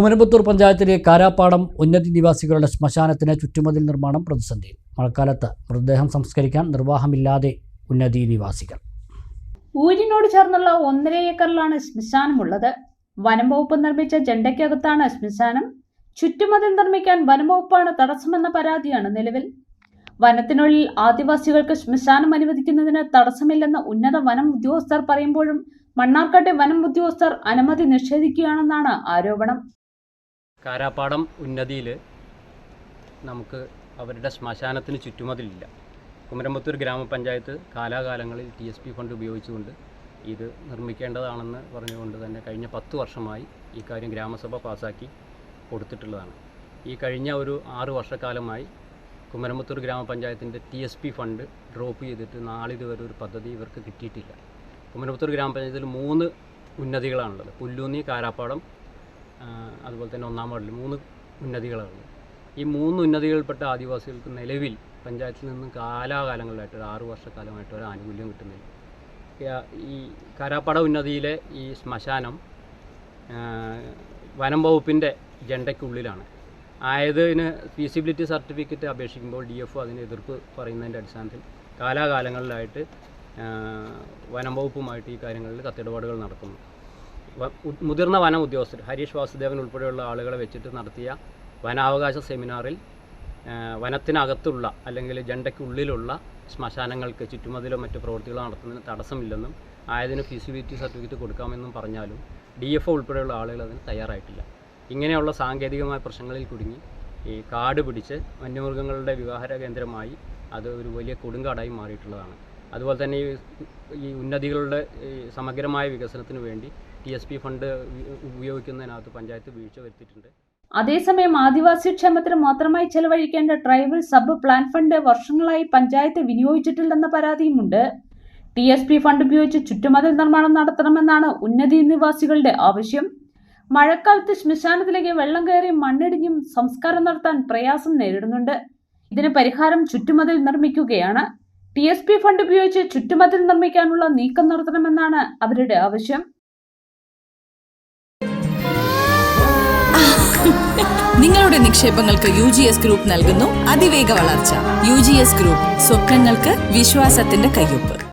കുമരമ്പത്തൂർ പഞ്ചായത്തിലെ കാരാപ്പാടം ഉന്നതി നിവാസികളുടെ ശ്മശാനത്തിന് ചുറ്റുമതിൽ നിർമ്മാണം പ്രതിസന്ധിയിൽ മഴക്കാലത്ത് മൃതദേഹം സംസ്കരിക്കാൻ നിർവാഹമില്ലാതെ ഉന്നതി നിവാസികൾ. ഊരിനോട് ചേർന്നുള്ള ഒന്നര ഏക്കറിലാണ് ശ്മശാനമുള്ളത്. വനം വകുപ്പ് നിർമ്മിച്ച ജണ്ടയ്ക്കകത്താണ് ശ്മശാനം. ചുറ്റുമതിൽ നിർമ്മിക്കാൻ വനം വകുപ്പാണ് തടസ്സമെന്ന പരാതിയാണ് നിലവിൽ. വനത്തിനുള്ളിൽ ആദിവാസികൾക്ക് ശ്മശാനം അനുവദിക്കുന്നതിന് തടസ്സമില്ലെന്ന് ഉന്നത വനം ഉദ്യോഗസ്ഥർ പറയുമ്പോഴും മണ്ണാർക്കാട്ടെ വനം ഉദ്യോഗസ്ഥർ അനുമതി നിഷേധിക്കുകയാണെന്നാണ് ആരോപണം. കാരാപ്പാടം ഉന്നതിയിൽ നമുക്ക് അവരുടെ ശ്മശാനത്തിന് ചുറ്റുമതിലില്ല. കുമരമ്പത്തൂർ ഗ്രാമപഞ്ചായത്ത് കാലാകാലങ്ങളിൽ ടി എസ് പി ഫണ്ട് ഉപയോഗിച്ചുകൊണ്ട് ഇത് നിർമ്മിക്കേണ്ടതാണെന്ന് പറഞ്ഞുകൊണ്ട് തന്നെ കഴിഞ്ഞ പത്ത് വർഷമായി ഈ കാര്യം ഗ്രാമസഭ പാസാക്കി കൊടുത്തിട്ടുള്ളതാണ്. ഈ കഴിഞ്ഞ ഒരു ആറ് വർഷക്കാലമായി കുമരമ്പത്തൂർ ഗ്രാമപഞ്ചായത്തിന്റെ T S P fund drop ചെയ്തിട്ട് നാളിതുവരെ ഒരു പദ്ധതി ഇവർക്ക് കിട്ടിയിട്ടില്ല. കുമരമ്പത്തൂർ ഗ്രാമപഞ്ചായത്തിൽ മൂന്ന് ഉന്നതികളാണുള്ളത്. പുല്ലൂന്നി കാരാപ്പാടം അതുപോലെ തന്നെ ഒന്നാം വാർഡിൽ മൂന്ന് ഉന്നതികളാണ്. ഈ മൂന്ന് ഉന്നതികളിൽപ്പെട്ട ആദിവാസികൾക്ക് നിലവിൽ പഞ്ചായത്തിൽ നിന്ന് കാലാകാലങ്ങളിലായിട്ട് ഒരു ആറു വർഷക്കാലമായിട്ട് ഒരു ആനുകൂല്യം കിട്ടുന്നില്ല. ഈ കരാപ്പട ഉന്നതിയിലെ ഈ ശ്മശാനം വനം വകുപ്പിന്റെ ജണ്ടയ്ക്കുള്ളിലാണ്. ആയതിന് ഫീസിബിലിറ്റി സർട്ടിഫിക്കറ്റ് അപേക്ഷിക്കുമ്പോൾ ഡി എഫ് അതിന് എതിർപ്പ് പറയുന്നതിന്റെ അടിസ്ഥാനത്തിൽ കാലാകാലങ്ങളിലായിട്ട് വനം വകുപ്പുമായിട്ട് ഈ കാര്യങ്ങളിൽ കത്തിടപാടുകൾ നടക്കുന്നു. മുതിർന്ന വന ഉദ്യോഗസ്ഥർ ഹരീഷ് വാസുദേവൻ ഉൾപ്പെടെയുള്ള ആളുകളെ വെച്ചിട്ട് നടത്തിയ വനാവകാശ സെമിനാറിൽ വനത്തിനകത്തുള്ള അല്ലെങ്കിൽ ജണ്ടയ്ക്കുള്ളിലുള്ള ശ്മശാനങ്ങൾക്ക് ചുറ്റുമതിലോ മറ്റു പ്രവൃത്തികളോ നടത്തുന്നതിന് തടസ്സമില്ലെന്നും ആയതിന് ഫിസിബിലിറ്റി സർട്ടിഫിക്കറ്റ് കൊടുക്കാമെന്നും പറഞ്ഞാലും ഡി എഫ് ഉൾപ്പെടെയുള്ള ആളുകൾ അതിന് തയ്യാറായിട്ടില്ല. ഇങ്ങനെയുള്ള സാങ്കേതികമായ പ്രശ്നങ്ങളിൽ കുടുങ്ങി ഈ കാട് പിടിച്ച് വന്യമൃഗങ്ങളുടെ വിവാഹര കേന്ദ്രമായി അത് ഒരു വലിയ കൊടുങ്കാടായി മാറിയിട്ടുള്ളതാണ്. അതുപോലെ തന്നെ ഈ ഈ ഉന്നതികളുടെ സമഗ്രമായ വികസനത്തിന് വേണ്ടി ടി എസ് പി ഫണ്ട് ഉപയോഗിക്കുന്നതിനകത്ത് പഞ്ചായത്ത് വീഴ്ച വരുത്തിയിട്ടുണ്ട്. അതേസമയം ആദിവാസി ക്ഷേമത്തിന് മാത്രമായി ചെലവഴിക്കേണ്ട ട്രൈബൽ സബ് പ്ലാൻ ഫണ്ട് വർഷങ്ങളായി പഞ്ചായത്ത് വിനിയോഗിച്ചിട്ടില്ലെന്ന പരാതിയുമുണ്ട്. ടി എസ് പി ഫണ്ട് ഉപയോഗിച്ച് ചുറ്റുമതിൽ നിർമ്മാണം നടത്തണമെന്നാണ് ഉന്നതി നിവാസികളുടെ ആവശ്യം. മഴക്കാലത്ത് ശ്മശാനത്തിലേക്ക് വെള്ളം കയറി മണ്ണിടിഞ്ഞും സംസ്കാരം നടത്താൻ പ്രയാസം നേരിടുന്നുണ്ട്. ഇതിന് പരിഹാരം ചുറ്റുമതിൽ നിർമ്മിക്കുകയാണ് ടി എസ് പി ഫണ്ട് ഉപയോഗിച്ച് ചുറ്റുമതിൽ നിർമ്മിക്കാനുള്ള നീക്കം നടത്തണമെന്നാണ് അവരുടെ ആവശ്യം. നിങ്ങളുടെ നിക്ഷേപങ്ങൾക്ക് യു ജി എസ് ഗ്രൂപ്പ് നൽകുന്നു. അതിവേഗ വളർച്ച. യു ജി എസ് ഗ്രൂപ്പ് സ്വപ്നങ്ങൾക്ക് വിശ്വാസത്തിന്റെ കയ്യൊപ്പ്.